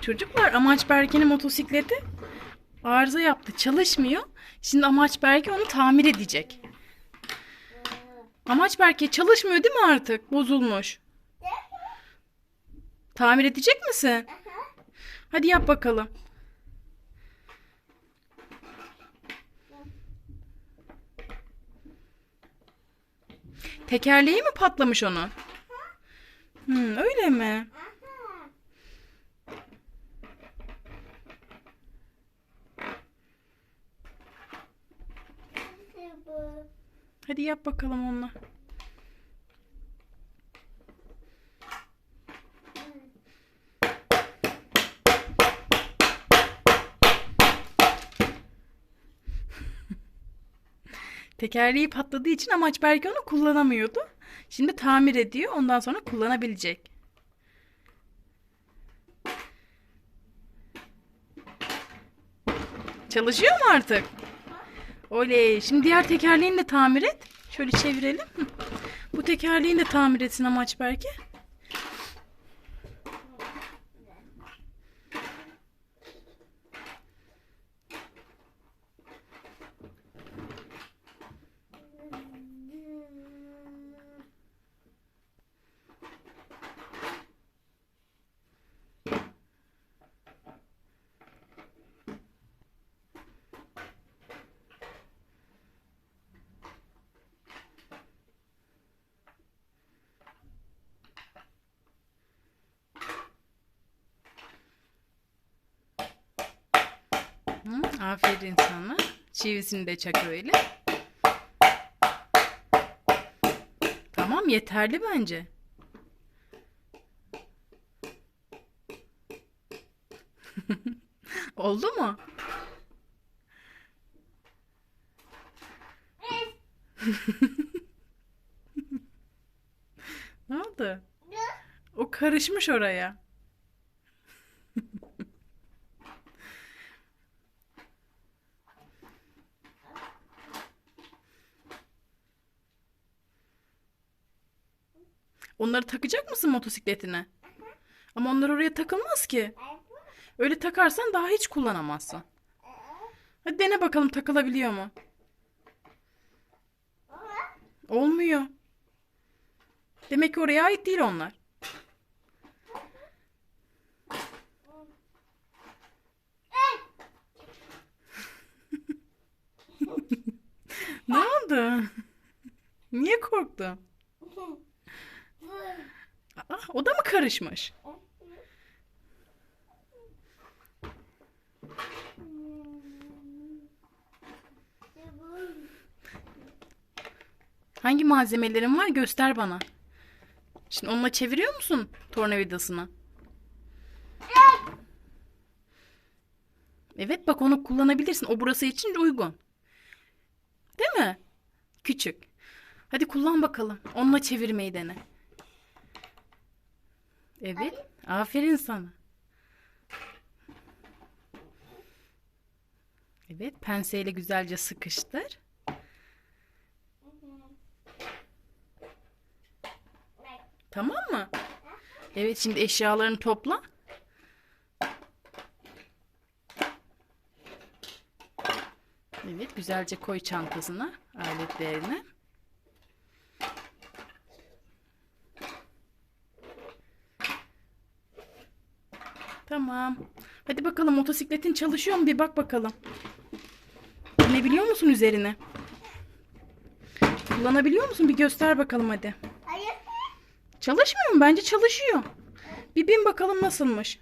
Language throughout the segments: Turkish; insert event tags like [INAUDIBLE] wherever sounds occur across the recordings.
Çocuklar Amaç Berke'nin motosikleti arıza yaptı. Çalışmıyor. Şimdi Amaç Berke onu tamir edecek. Amaç Berke çalışmıyor değil mi artık? Bozulmuş. Tamir edecek misin? Hadi yap bakalım. Tekerleği mi patlamış onun? Hmm, öyle mi? Hadi yap bakalım onunla. [LAUGHS] Tekerleği patladığı için amaç belki onu kullanamıyordu. Şimdi tamir ediyor. Ondan sonra kullanabilecek. Çalışıyor mu artık? Oley. Şimdi diğer tekerleğini de tamir et. Şöyle çevirelim. Bu tekerleğini de tamir etsin amaç belki. Aferin sana. Çivisini de çak öyle. Tamam yeterli bence. [LAUGHS] Oldu mu? [LAUGHS] ne oldu? O karışmış oraya. Onları takacak mısın motosikletine? Ama onlar oraya takılmaz ki. Öyle takarsan daha hiç kullanamazsın. Hadi dene bakalım takılabiliyor mu? Olmuyor. Demek ki oraya ait değil onlar. [LAUGHS] ne oldu? Niye korktun? O da mı karışmış? Hangi malzemelerin var göster bana. Şimdi onunla çeviriyor musun tornavidasını? Evet bak onu kullanabilirsin. O burası için uygun. Değil mi? Küçük. Hadi kullan bakalım. Onunla çevirmeyi dene. Evet. Aferin sana. Evet, penseyle güzelce sıkıştır. Tamam mı? Evet, şimdi eşyalarını topla. Evet, güzelce koy çantasına aletlerini. Tamam. Hadi bakalım motosikletin çalışıyor mu bir bak bakalım. Ne biliyor musun üzerine? Kullanabiliyor musun? Bir göster bakalım hadi. Hayır. Çalışmıyor mu? Bence çalışıyor. Bir bin bakalım nasılmış.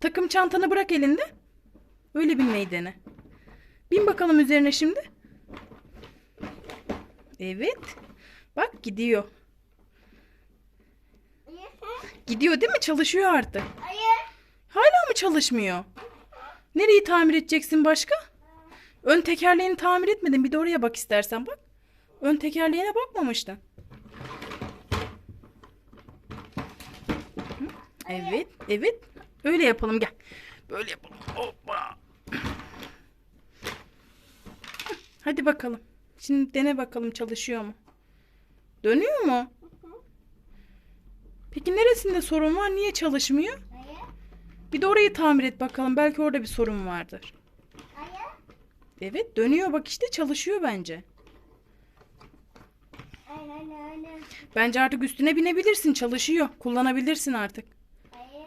Takım çantanı bırak elinde. Öyle binmeyi dene. Bin bakalım üzerine şimdi. Evet. Bak gidiyor. Gidiyor değil mi? Çalışıyor artık. Hayır. Hala mı çalışmıyor? Nereyi tamir edeceksin başka? Ön tekerleğini tamir etmedin. Bir de oraya bak istersen bak. Ön tekerleğine bakmamıştın. Evet, evet. Öyle yapalım gel. Böyle yapalım. Hoppa. Hadi bakalım. Şimdi dene bakalım çalışıyor mu? Dönüyor mu? Peki neresinde sorun var? Niye çalışmıyor? Hayır. Bir de orayı tamir et bakalım. Belki orada bir sorun vardır. Hayır. Evet dönüyor bak işte çalışıyor bence. Bence artık üstüne binebilirsin. Çalışıyor. Kullanabilirsin artık. Hayır.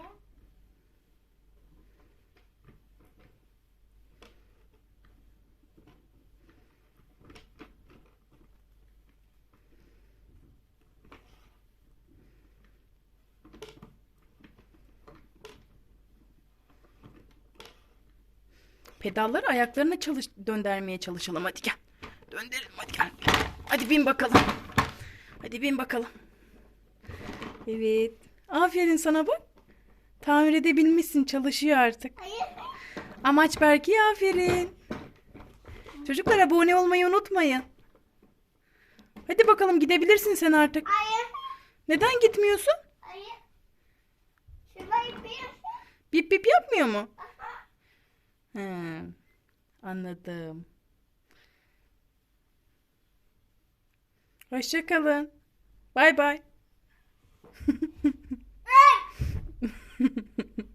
Pedalları ayaklarına çalış döndürmeye çalışalım. Hadi gel. Döndürelim hadi gel. Hadi bin bakalım. Hadi bin bakalım. Evet. Aferin sana bak. Tamir edebilmişsin. Çalışıyor artık. Amaç belki aferin. Çocuklar abone olmayı unutmayın. Hadi bakalım gidebilirsin sen artık. Hayır. Neden gitmiyorsun? Hayır. Bip bip yapmıyor mu? Anladım. Hoşça kalın. Bay bay. [LAUGHS]